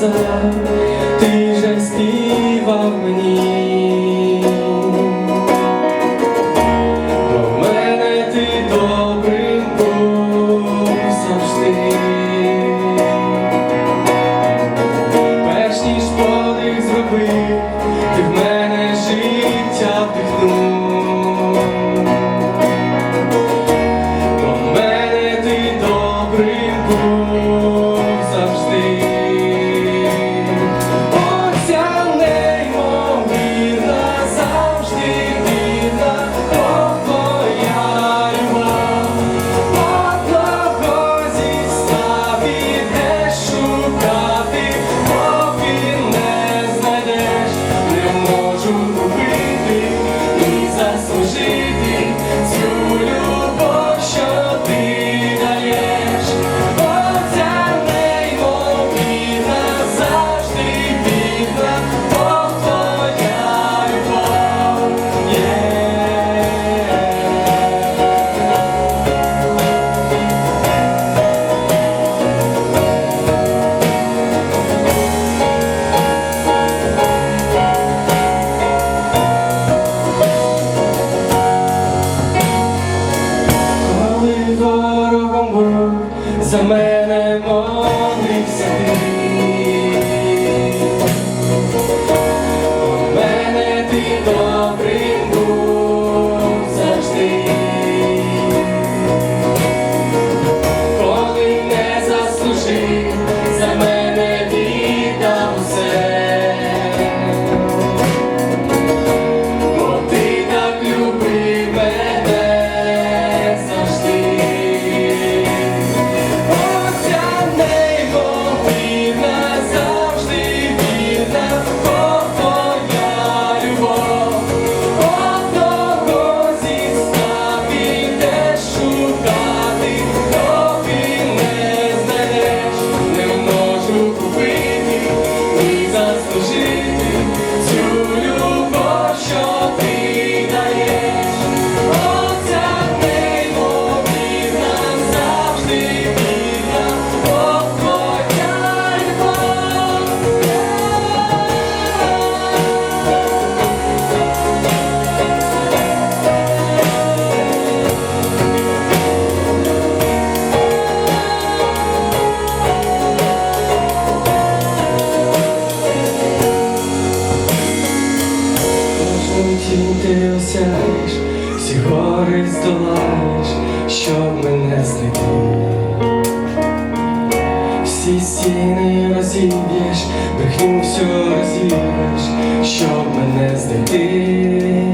song мене молився. Щоб мене злетить, всі стіни розіб'єш, брехню всю розіб'єш, щоб мене знайти.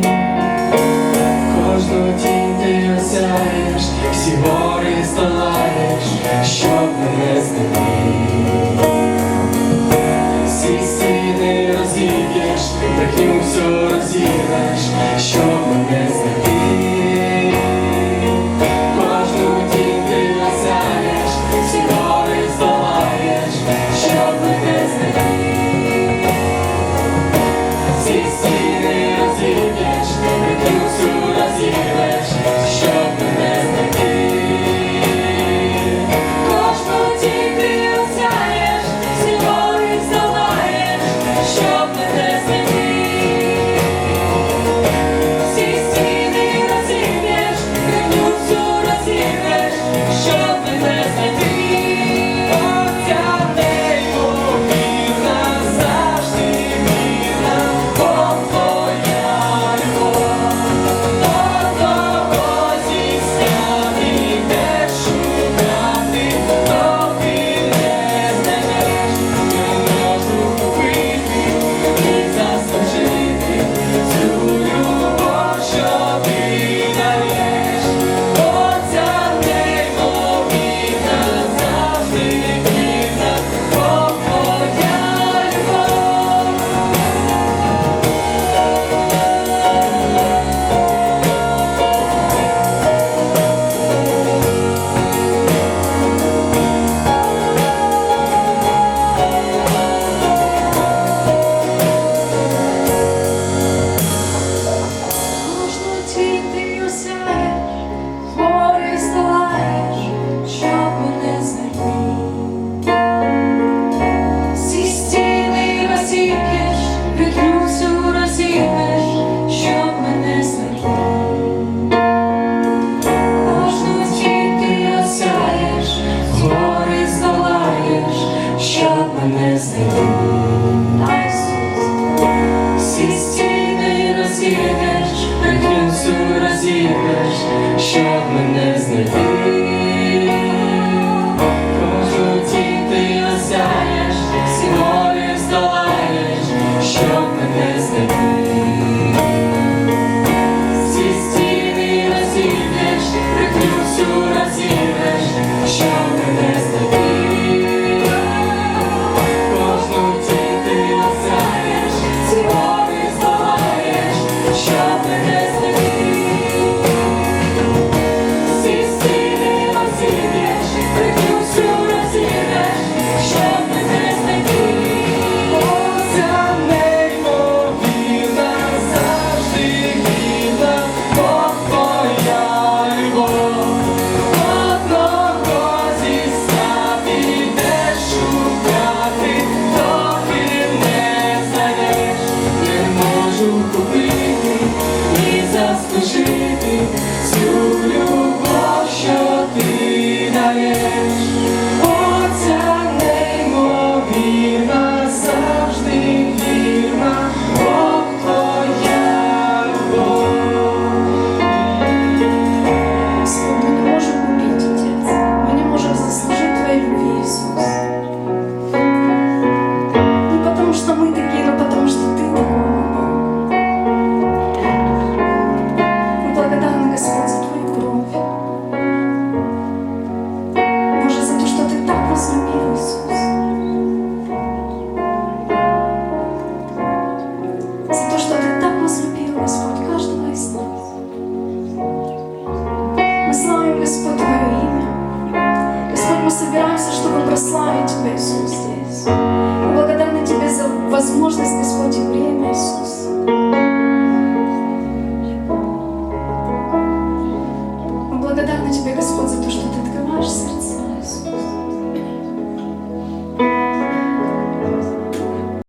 цю розіграш, щоб мене знайти. Возможность Господь и время, Иисус.